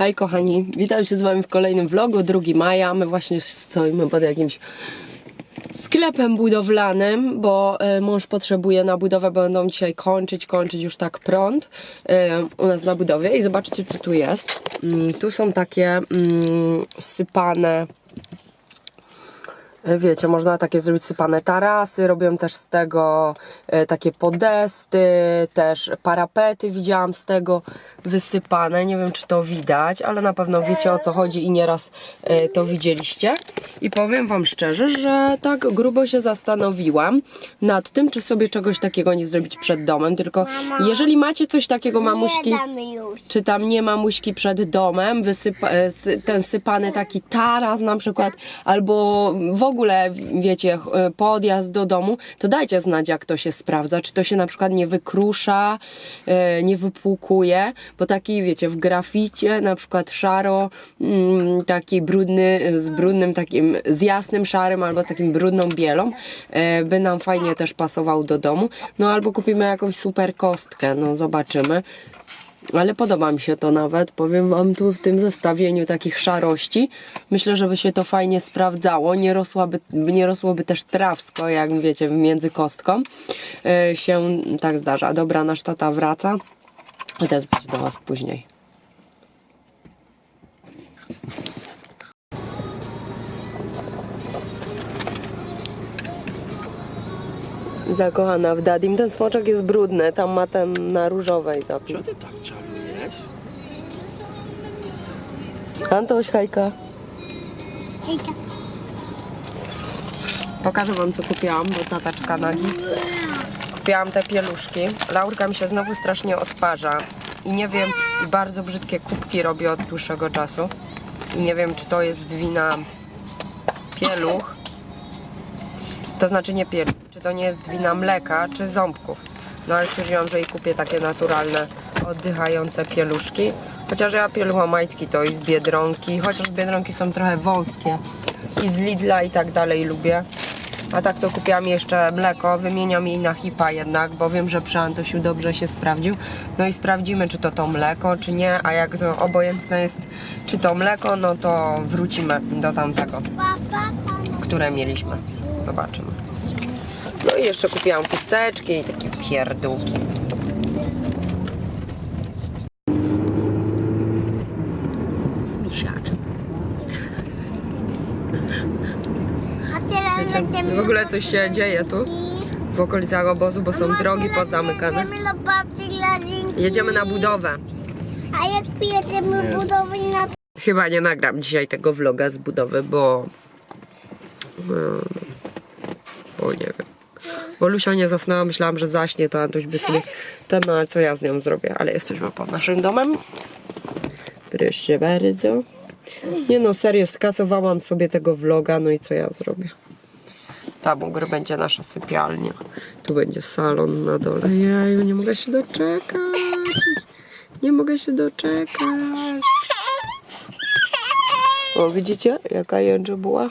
Hej kochani, witam się z wami w kolejnym vlogu, 2 maja. My właśnie stoimy pod jakimś sklepem budowlanym, bo e, mąż potrzebuje na budowę, będą dzisiaj kończyć, kończyć już tak prąd e, u nas na budowie i zobaczcie co tu jest. Mm, tu są takie mm, sypane Wiecie, można takie zrobić sypane tarasy, robią też z tego e, takie podesty, też parapety widziałam z tego wysypane. Nie wiem, czy to widać, ale na pewno wiecie o co chodzi i nieraz e, to widzieliście. I powiem Wam szczerze, że tak grubo się zastanowiłam nad tym, czy sobie czegoś takiego nie zrobić przed domem. Tylko jeżeli macie coś takiego, mamuśki czy tam nie ma muśki przed domem, wysypa, e, ten sypany taki taras na przykład, albo w ogóle, wiecie, e, podjazd do domu, to dajcie znać, jak to się sprawdza, czy to się na przykład nie wykrusza, e, nie wypłukuje, bo taki, wiecie, w graficie na przykład szaro, mm, taki brudny, z brudnym takim, z jasnym szarym, albo z takim brudną bielą, e, by nam fajnie też pasował do domu, no albo kupimy jakąś super kostkę, no zobaczymy. Ale podoba mi się to nawet, powiem Wam tu w tym zestawieniu takich szarości. Myślę, żeby się to fajnie sprawdzało. Nie, rosłaby, nie rosłoby też trawsko, jak wiecie, między kostką. E, się tak zdarza. Dobra, nasz tata wraca. Odezwę się do Was później. Zakochana w Dadim. Ten smoczek jest brudny. Tam ma ten na różowej zapis. Co ty tak czarujesz? Antoś, hejka. Hejka. Pokażę wam co kupiłam, bo tataczka na gips. Kupiłam te pieluszki. Laurka mi się znowu strasznie odparza. I nie wiem, i bardzo brzydkie kubki robię od dłuższego czasu. I nie wiem, czy to jest wina pieluch. To znaczy nie pieluch. Czy to nie jest wina mleka, czy ząbków. No ale stwierdziłam, że jej kupię takie naturalne, oddychające pieluszki. Chociaż ja pieluchomajtki to i z Biedronki, chociaż z Biedronki są trochę wąskie. I z Lidla i tak dalej lubię. A tak to kupiłam jeszcze mleko, wymieniam jej na hipa jednak, bo wiem, że przy Antosiu dobrze się sprawdził. No i sprawdzimy, czy to to mleko, czy nie, a jak to obojętne jest, czy to mleko, no to wrócimy do tamtego, które mieliśmy. Zobaczymy. No i jeszcze kupiłam chusteczki i takie pierdółki. W ogóle coś się dzieje tu w okolicach obozu, bo są drogi pozamykane. Jedziemy. Jedziemy na budowę. A jak pojedziemy budowy na Chyba nie nagram dzisiaj tego vloga z budowy, bo. Bo nie wiem. Bo Lusia nie zasnęła, myślałam, że zaśnie, to Antoś by sobie. Ten, no co ja z nią zrobię? Ale jesteśmy pod naszym domem. Proszę bardzo. Nie no, serio, skasowałam sobie tego vloga, no i co ja zrobię? Tam u góry będzie nasza sypialnia. Tu będzie salon na dole. Jeju, nie mogę się doczekać. Nie mogę się doczekać. O, widzicie, jaka jęczy była?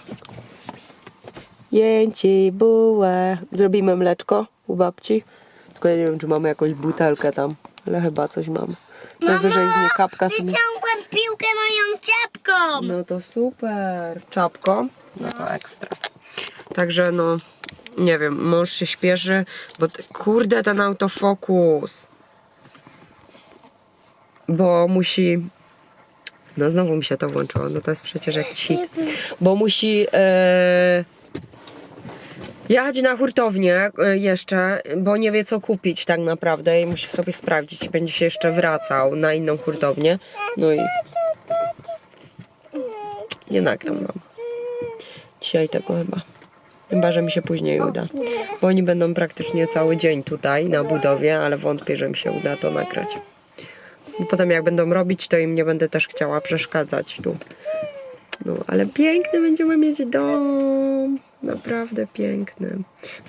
Jęci buła. Zrobimy mleczko u babci. Tylko ja nie wiem, czy mamy jakąś butelkę tam, ale chyba coś mamy. Najwyżej z niej kapka sobie. Wyciągłem piłkę moją czapką. No to super. Czapko? No to ekstra. Także no, nie wiem, mąż się śpieszy, bo te, kurde ten autofokus. Bo musi. No znowu mi się to włączyło, no to jest przecież jakiś hit. Bo musi e, jechać na hurtownię e, jeszcze, bo nie wie co kupić tak naprawdę i musi sobie sprawdzić i będzie się jeszcze wracał na inną hurtownię. No i nie nagram wam. Dzisiaj tego chyba. Chyba, że mi się później uda. Bo oni będą praktycznie cały dzień tutaj na budowie, ale wątpię, że mi się uda to nagrać. Bo potem jak będą robić, to im nie będę też chciała przeszkadzać tu. No, ale piękny będziemy mieć dom. Naprawdę piękny.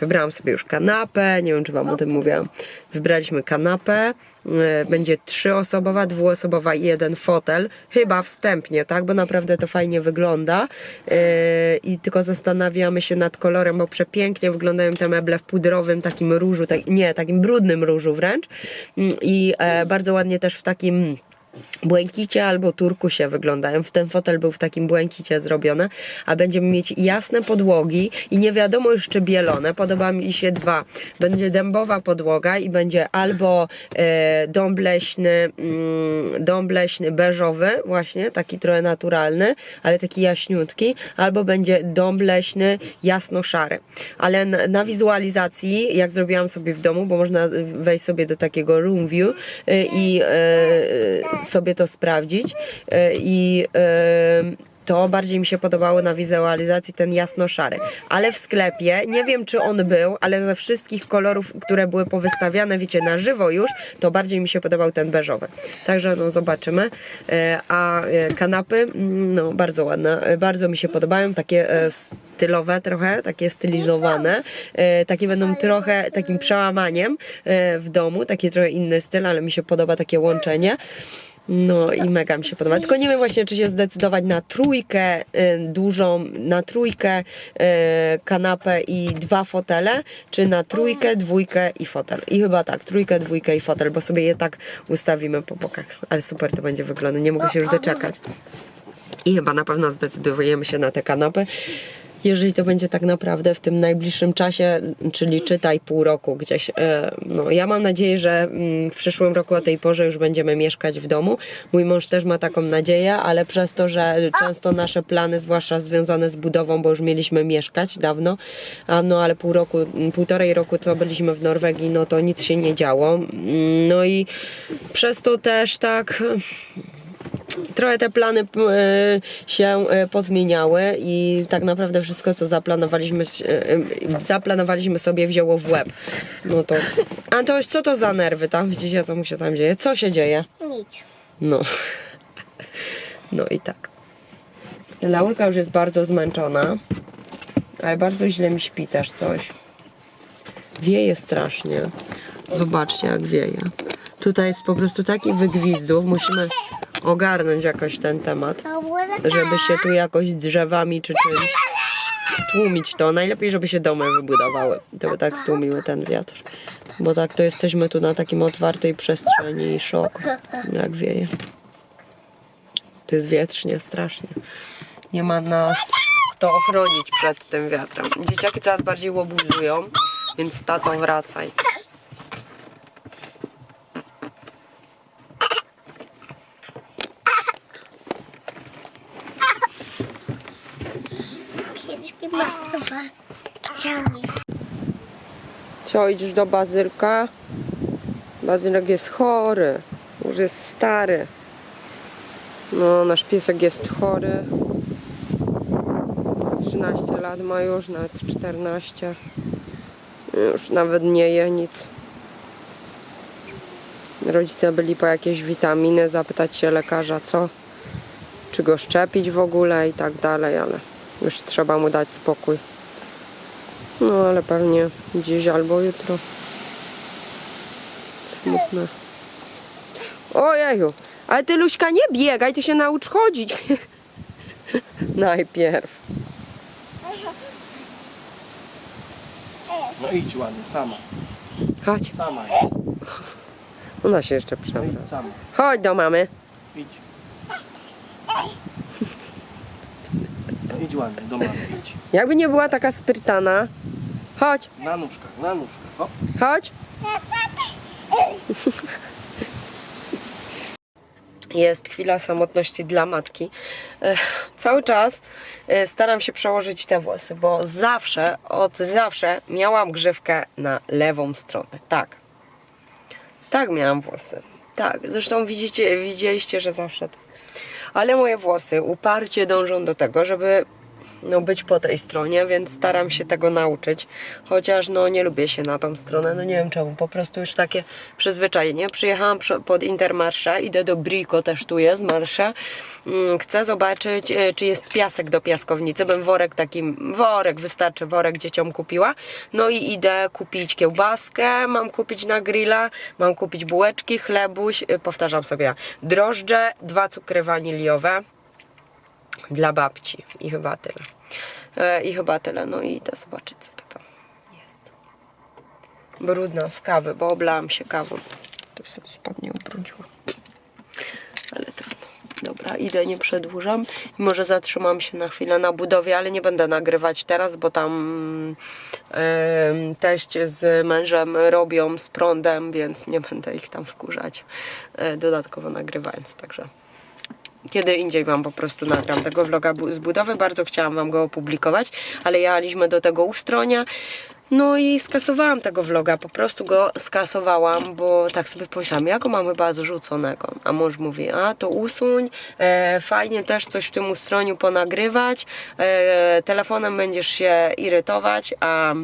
Wybrałam sobie już kanapę, nie wiem czy wam o tym mówiłam. Wybraliśmy kanapę. e, Będzie trzyosobowa, dwuosobowa i jeden fotel. Chyba wstępnie, tak? Bo naprawdę to fajnie wygląda. E, I tylko zastanawiamy się nad kolorem, bo przepięknie wyglądają te meble w pudrowym takim różu, tak, nie, takim brudnym różu wręcz. Mm, I e, bardzo ładnie też w takim błękicie albo turkusie wyglądają. Ten fotel był w takim błękicie zrobiony, a będziemy mieć jasne podłogi i nie wiadomo już czy bielone. Podoba mi się dwa. Będzie dębowa podłoga i będzie albo e, dąb leśny, mm, dąb leśny beżowy, właśnie taki trochę naturalny, ale taki jaśniutki, albo będzie dąb leśny jasno-szary. Ale na, na wizualizacji, jak zrobiłam sobie w domu, bo można wejść sobie do takiego room view y, i e, sobie to sprawdzić e, i e, to bardziej mi się podobało na wizualizacji ten jasno-szary. Ale w sklepie, nie wiem czy on był, ale ze wszystkich kolorów, które były powystawiane, wiecie, na żywo już, to bardziej mi się podobał ten beżowy. Także no zobaczymy. E, A kanapy, no bardzo ładne, bardzo mi się podobają, takie stylowe trochę, takie stylizowane. Takie będą trochę takim przełamaniem w domu, taki trochę inny styl, ale mi się podoba takie łączenie. No i mega mi się podoba. Tylko nie wiem właśnie, czy się zdecydować na trójkę y, dużą, na trójkę y, kanapę i dwa fotele, czy na trójkę, dwójkę i fotel. I chyba tak, trójkę, dwójkę i fotel, bo sobie je tak ustawimy po bokach. Ale super to będzie wyglądać, nie mogę się już doczekać. I chyba na pewno zdecydujemy się na te kanapy. Jeżeli to będzie tak naprawdę w tym najbliższym czasie, czyli czytaj pół roku gdzieś. E, No, ja mam nadzieję, że mm, w przyszłym roku o tej porze już będziemy mieszkać w domu. Mój mąż też ma taką nadzieję, ale przez to, że często nasze plany, zwłaszcza związane z budową, bo już mieliśmy mieszkać dawno, no ale pół roku, półtorej roku co byliśmy w Norwegii, no to nic się nie działo. Mm, No i przez to też tak trochę te plany e, się e, pozmieniały i tak naprawdę wszystko, co zaplanowaliśmy, e, zaplanowaliśmy sobie wzięło w łeb. No to... Antoś, co to za nerwy tam? Widzicie, co mu się tam dzieje? Co się dzieje? Nic. No. No i tak. Laurka już jest bardzo zmęczona, ale bardzo źle mi śpi też coś. Wieje strasznie. Zobaczcie, jak wieje. Tutaj jest po prostu taki wygwizdów. Musimy ogarnąć jakoś ten temat, żeby się tu jakoś drzewami czy czymś stłumić to. Najlepiej, żeby się domy wybudowały. To by tak stłumiły ten wiatr. Bo tak to jesteśmy tu na takim otwartej przestrzeni i szok, jak wieje. To jest wietrznie, strasznie. Nie ma nas kto ochronić przed tym wiatrem. Dzieciaki coraz bardziej łobuzują, więc tato wracaj. Co, idziesz do Bazylka? Bazylek jest chory. Już jest stary. No, nasz piesek jest chory. 13 lat ma już, nawet 14. Już nawet nie je nic. Rodzice byli po jakieś witaminy, zapytać się lekarza, co, czy go szczepić w ogóle i tak dalej, ale już trzeba mu dać spokój. No ale pewnie dziś albo jutro. Smutne. Ojeju, ale ty Luśka nie biegaj, ty się naucz chodzić. Najpierw. No idź ładnie, sama. Chodź, Sama idź. ona się jeszcze No przebrała. idź sama. Chodź do mamy. Idź. No idź ładnie, do mamy idź. Jakby nie była taka sprytana. Chodź, Na nóżkach, na nóżkach. Hop. chodź. Jest chwila samotności dla matki. Cały czas e, staram się przełożyć te włosy, bo zawsze, od zawsze miałam grzywkę na lewą stronę. Tak. Tak miałam włosy. Tak, zresztą widzicie, widzieliście, że zawsze tak. Ale moje włosy uparcie dążą do tego, żeby no, być po tej stronie, więc staram się tego nauczyć. Chociaż no nie lubię się na tą stronę, no nie wiem czemu, po prostu już takie przyzwyczajenie. Przyjechałam przy- pod Intermarsze, idę do Brico, też tu jest marsze. Mm, Chcę zobaczyć, e, czy jest piasek do piaskownicy, bym worek taki, worek, wystarczy worek dzieciom kupiła. No i idę kupić kiełbaskę, mam kupić na grilla, mam kupić bułeczki, chlebuś, e, powtarzam sobie, drożdże, dwa cukry waniliowe dla babci i chyba tyle. E, I chyba tyle. No i idę zobaczyć, co to tam jest. Brudna z kawy, bo oblałam się kawą. To sobie spodnie ubrudziło. Ale trudno. Dobra, idę, nie przedłużam. Może zatrzymam się na chwilę na budowie, ale nie będę nagrywać teraz, bo tam em, teść z mężem robią z prądem, więc nie będę ich tam wkurzać e, dodatkowo nagrywając, także kiedy indziej Wam po prostu nagram tego vloga z budowy. Bardzo chciałam Wam go opublikować, ale jechaliśmy do tego ustronia. No i skasowałam tego vloga, po prostu go skasowałam, bo tak sobie pomyślałam, ja go mam chyba zrzuconego. A mąż mówi, a to usuń, e, fajnie też coś w tym ustroniu ponagrywać, e, telefonem będziesz się irytować, a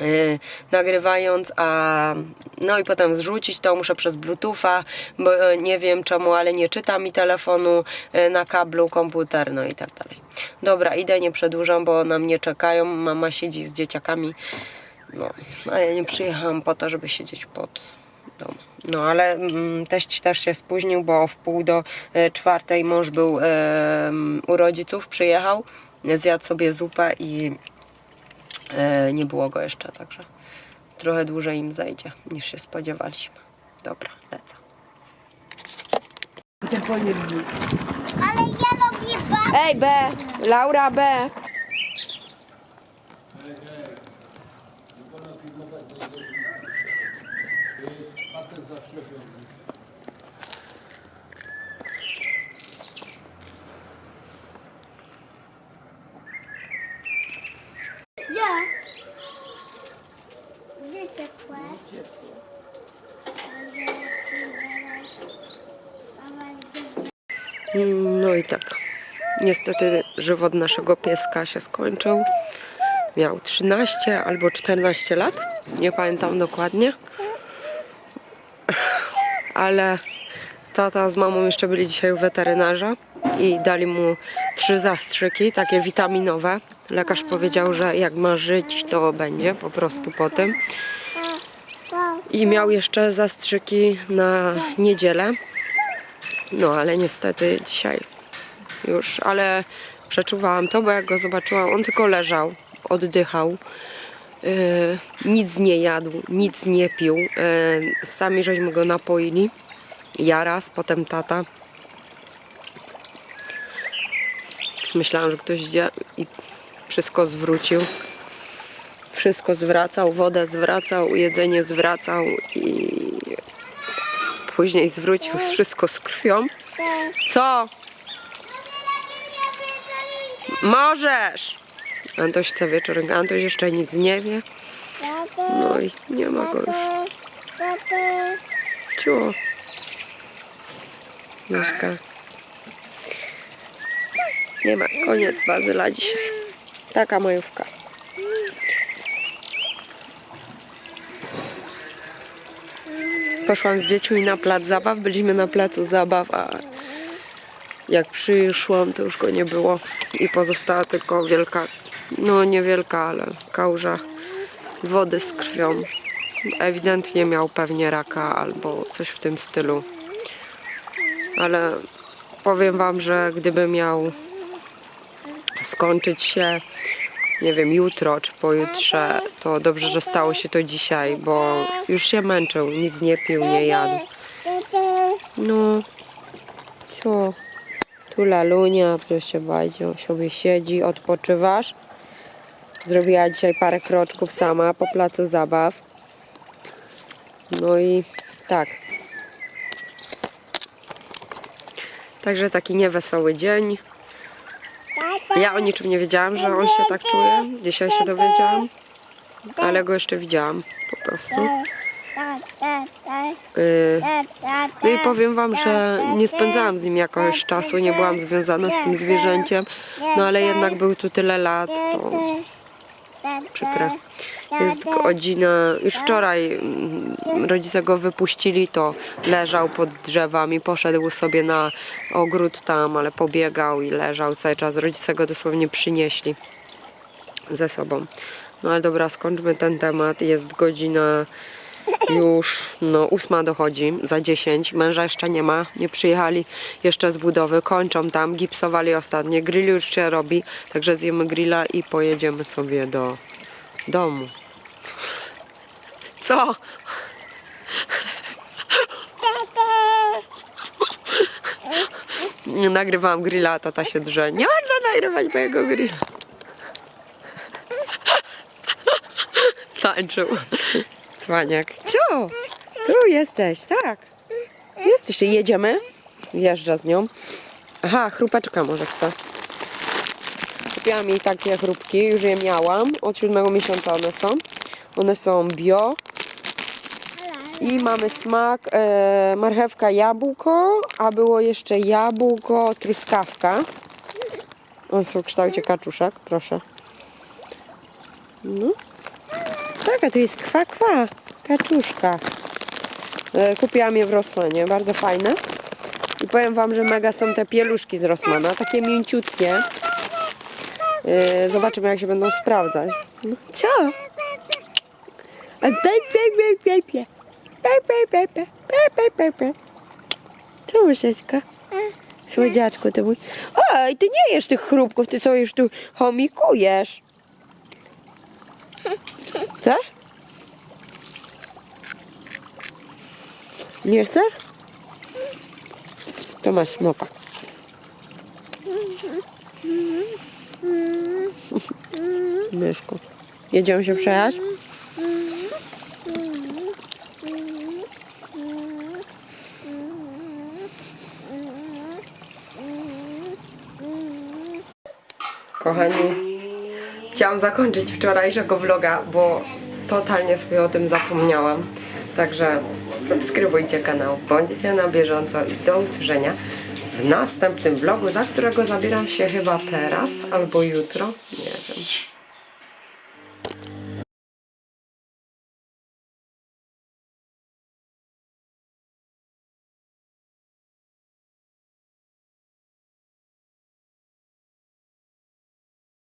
y, nagrywając, a no i potem zrzucić to muszę przez Bluetootha, bo e, nie wiem czemu, ale nie czyta mi telefonu e, na kablu komputer, no i tak dalej. Dobra, idę, nie przedłużam, bo na mnie czekają, mama siedzi z dzieciakami, no, a ja nie przyjechałam po to, żeby siedzieć pod domu. No ale mm, teść też się spóźnił, bo w pół do e, czwartej mąż był u rodziców, przyjechał, zjadł sobie zupę i nie było go jeszcze, także trochę dłużej im zajdzie niż się spodziewaliśmy. Dobra, lecę. Ale ja lubię ba... Ej, B! Laura, B! Gdzie? No i tak. Niestety żywot naszego pieska się skończył. Miał 13 albo 14 lat. Nie pamiętam dokładnie. Ale tata z mamą jeszcze byli dzisiaj u weterynarza i dali mu trzy zastrzyki, takie witaminowe. Lekarz powiedział, że jak ma żyć, to będzie po prostu po tym. I miał jeszcze zastrzyki na niedzielę. No, ale niestety dzisiaj już, ale przeczuwałam to, bo jak go zobaczyłam, on tylko leżał, oddychał. Yy, nic nie jadł, nic nie pił. Yy, sami żeśmy go napoili. Ja raz, potem tata. Myślałam, że ktoś idzie i wszystko zwrócił. Wszystko zwracał, wodę zwracał, jedzenie zwracał i później zwrócił wszystko z krwią. Co? Możesz! Antoś chce wieczorek. Antoś jeszcze nic nie wie. No i nie ma go już. Ciło. Mieszka. Nie ma. Koniec bazyla dzisiaj. Taka majówka. Poszłam z dziećmi na plac zabaw. Byliśmy na placu zabaw, a jak przyszłam, to już go nie było. I pozostała tylko wielka, no niewielka, ale kałuża wody z krwią. Ewidentnie miał pewnie raka albo coś w tym stylu. Ale powiem Wam, że gdyby miał skończyć się, nie wiem, jutro czy pojutrze, to dobrze, że stało się to dzisiaj, bo już się męczył, nic nie pił, nie jadł. No, co? Tu lalunia, proszę bardzo, sobie siedzi, odpoczywasz. Zrobiła dzisiaj parę kroczków sama po placu zabaw. No i tak. Także taki niewesoły dzień. Ja o niczym nie wiedziałam, że on się tak czuje. Dzisiaj się dowiedziałam, ale go jeszcze widziałam po prostu. Yy, no i powiem wam, że nie spędzałam z nim jakoś czasu, nie byłam związana z tym zwierzęciem, no ale jednak był tu tyle lat, to przykre. Jest godzina, już wczoraj mm, rodzice go wypuścili, to leżał pod drzewami, poszedł sobie na ogród tam, ale pobiegał i leżał cały czas. Rodzice go dosłownie przynieśli ze sobą. No ale dobra, skończmy ten temat. Jest godzina już, no ósma dochodzi, za 10. Męża jeszcze nie ma, nie przyjechali jeszcze z budowy. Kończą tam, gipsowali ostatnie. Grill już się robi, także zjemy grilla i pojedziemy sobie do domu. Co? Nagrywałam grilla, tata się drze. Nie można nagrywać mojego grilla. Tańczył. Cwaniak. Co? Tu jesteś, tak. Jesteś, jedziemy. Wjeżdża z nią. Aha, chrupeczka może chce. Kupiłam jej takie chrupki, już je miałam. Od siódmego miesiąca one są. One są bio. I mamy smak e, marchewka jabłko, a było jeszcze jabłko truskawka. One są w kształcie kaczuszek, proszę. No. Tak, a tu jest kwa kwa, kaczuszka. E, kupiłam je w Rossmanie, bardzo fajne. I powiem wam, że mega są te pieluszki z Rossmana, takie mięciutkie. E, zobaczymy jak się będą sprawdzać. No, co? Co Łyżeczka? Słodziaczku ty mój. Oj, ty nie jesz tych chrupków, ty sobie już tu chomikujesz. Chcesz? Nie chcesz? To masz smoka. Myszku. Jedziemy się przejechać? Kochani, chciałam zakończyć wczorajszego vloga, bo totalnie sobie o tym zapomniałam. Także subskrybujcie kanał, bądźcie na bieżąco i do usłyszenia w następnym vlogu, za którego zabieram się chyba teraz albo jutro.